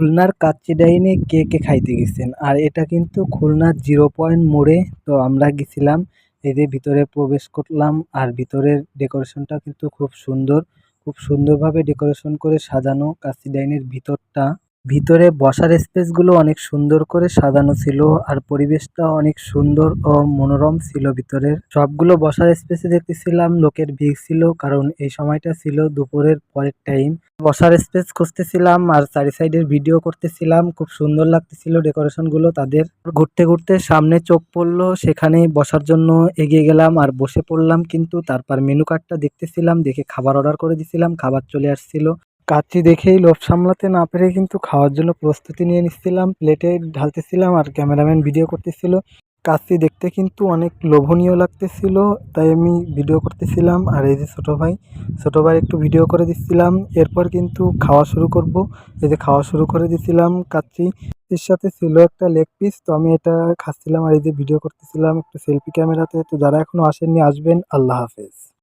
খুলনার কাচ্চি ডাইনে কে কে খাইতে গেছেন? আর এটা কিন্তু খুলনার জিরো পয়েন্ট মোড়ে তো আমরা গেছিলাম এদের ভিতরে প্রবেশ করলাম আর ভিতরের ডেকোরেশনটা কিন্তু খুব সুন্দর। খুব সুন্দরভাবে ডেকোরেশন করে সাজানো কাচ্চি ডাইনের ভিতরটা। ভিতরে বসার স্পেসগুলো অনেক সুন্দর করে সাজানো ছিল আর পরিবেশটা অনেক সুন্দর ও মনোরম ছিল ভিতরের। সবগুলো বসার স্পেসে দেখতেছিলাম লোকের ভিড় ছিল কারণ এই সময়টা ছিল দুপুরের পরের টাইম। বসার স্পেস খুঁজতেছিলাম আর চারি সাইডের ভিডিও করতেছিলাম, খুব সুন্দর লাগতেছিল ডেকোরেশনগুলো তাদের। ঘুরতে ঘুরতে সামনে চোখ পড়ল সেখানে বসার জন্য এগিয়ে গেলাম আর বসে পড়লাম, কিন্তু তারপর মেনু কার্ডটা দেখতেছিলাম, দেখে খাবার অর্ডার করে দিছিলাম, খাবার চলে আসছিল। কাচ্চি দেখেই লোভ সামলাতে না পেরে কিন্তু খাওয়ার জন্য প্রস্তুতি নিয়ে নিচ্ছিলাম, প্লেটে ঢালতেছিলাম আর ক্যামেরাম্যান ভিডিও করতেছিল। কাচ্চি দেখতে কিন্তু অনেক লোভনীয় লাগতেছিল, তাই আমি ভিডিও করতেছিলাম। আর এই যে ছোটো ভাই ছোটো ভাই একটু ভিডিও করে দিচ্ছিলাম। এরপর কিন্তু খাওয়া শুরু করব। এই যে খাওয়া শুরু করে দিছিলাম কাচ্চি এর সাথে ছিল একটা লেগ পিস তো আমি এটা খাচ্ছিলাম আর এই যে ভিডিও করতেছিলাম একটু সেলফি ক্যামেরাতে। তো যারা এখনও আসেননি, আসবেন। আল্লাহ হাফেজ।